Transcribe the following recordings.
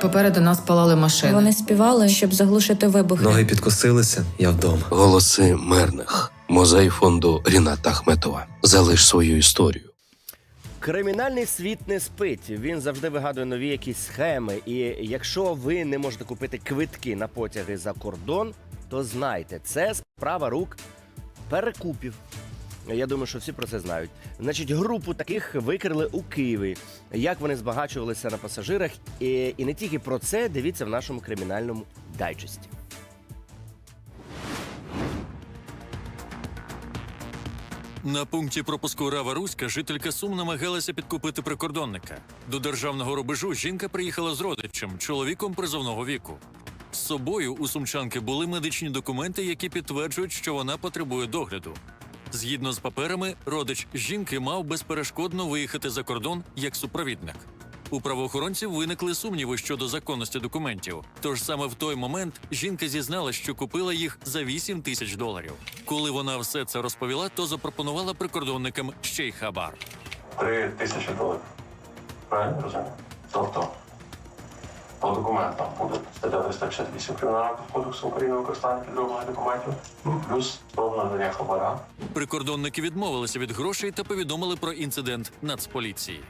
Попереду нас палали машини. Вони співали, щоб заглушити вибухи. Ноги підкосилися, я вдома. Голоси мирних. Музей фонду Ріната Ахметова. Залиш свою історію. Кримінальний світ не спить. Він завжди вигадує нові якісь схеми. І якщо ви не можете купити квитки на потяги за кордон, то знайте, це справа рук перекупів. Я думаю, що всі про це знають. Значить, групу таких викрили у Києві. Як вони збагачувалися на пасажирах, і, і не тільки про це дивіться в нашому кримінальному дайджесті. На пункті пропуску Рава Руська жителька Сум намагалася підкупити прикордонника. До державного рубежу жінка приїхала з родичем, чоловіком призовного віку. З собою у сумчанки були медичні документи, які підтверджують, що вона потребує догляду. Згідно з паперами, родич жінки мав безперешкодно виїхати за кордон як супровідник. У правоохоронців виникли сумніви щодо законності документів. Тож саме в той момент жінка зізналась, що купила їх за 8 тисяч доларів. Коли вона все це розповіла, то запропонувала прикордонникам ще й хабар. Три тисячі доларів. Правильно розумію? Тобто по документам буде стаття 358 Кримінального кодексу України використання підроблених документів, ну, плюс про надання хабара. Прикордонники відмовилися від грошей та повідомили про інцидент Нацполіції.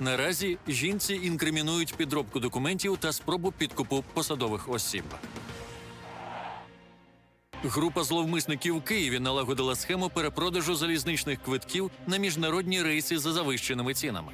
Наразі жінці інкримінують підробку документів та спробу підкупу посадових осіб. Група зловмисників у Києві налагодила схему перепродажу залізничних квитків на міжнародні рейси за завищеними цінами.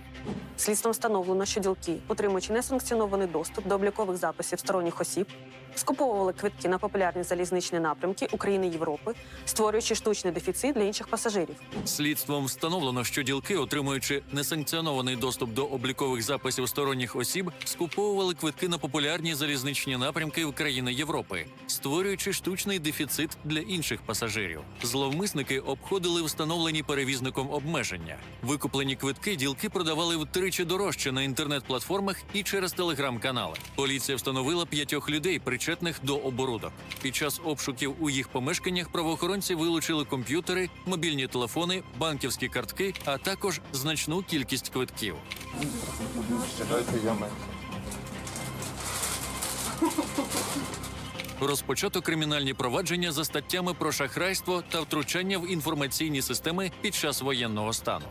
Слідством встановлено, що ділки, отримуючи несанкціонований доступ до облікових записів сторонніх осіб, скуповували квитки на популярні залізничні напрямки України Європи, створюючи штучний дефіцит для інших пасажирів. Слідством встановлено, що ділки, отримуючи несанкціонований доступ до облікових записів сторонніх осіб, скуповували квитки на популярні залізничні напрямки в країни Європи, створюючи штучний дефіцит для інших пасажирів. Зловмисники обходили встановлені перевізником обмеження. Викуплені квитки ділки продавали втричі дорожче на інтернет-платформах і через телеграм-канали. Поліція встановила п'ятьох людей, причетних до оборудок. Під час обшуків у їх помешканнях правоохоронці вилучили комп'ютери, мобільні телефони, банківські картки, а також значну кількість квитків. Розпочато кримінальні провадження за статтями про шахрайство та втручання в інформаційні системи під час воєнного стану.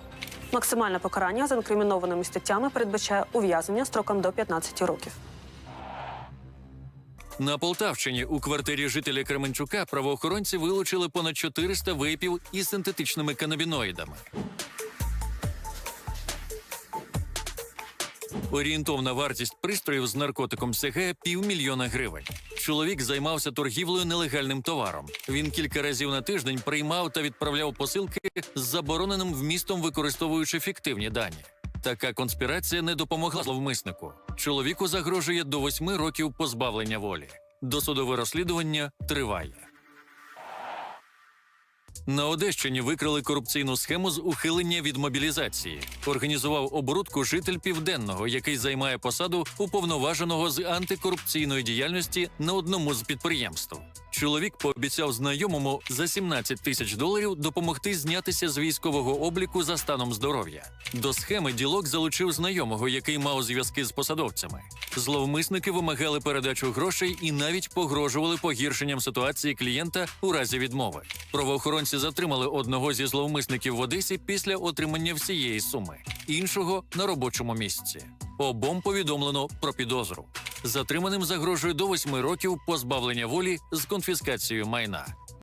Максимальне покарання за інкримінованими статтями передбачає ув'язнення строком до 15 років. На Полтавщині у квартирі жителя Кременчука правоохоронці вилучили понад 400 вейпів із синтетичними канабіноїдами. Орієнтовна вартість пристроїв з наркотиком сягає півмільйона гривень. Чоловік займався торгівлею нелегальним товаром. Він кілька разів на тиждень приймав та відправляв посилки з забороненим вмістом, використовуючи фіктивні дані. Така конспірація не допомогла зловмиснику. Чоловіку загрожує до восьми років позбавлення волі. Досудове розслідування триває. На Одещині викрили корупційну схему з ухилення від мобілізації. Організував оборудку житель південного, який займає посаду уповноваженого з антикорупційної діяльності на одному з підприємств. Чоловік пообіцяв знайомому за 17 тисяч доларів допомогти знятися з військового обліку за станом здоров'я. До схеми ділок залучив знайомого, який мав зв'язки з посадовцями. Зловмисники вимагали передачу грошей і навіть погрожували погіршенням ситуації клієнта у разі відмови. Правоохоронці затримали одного зі зловмисників в Одесі після отримання всієї суми, іншого на робочому місці. Обом повідомлено про підозру. Затриманим загрожує до восьми років позбавлення волі з конфіскацією майна.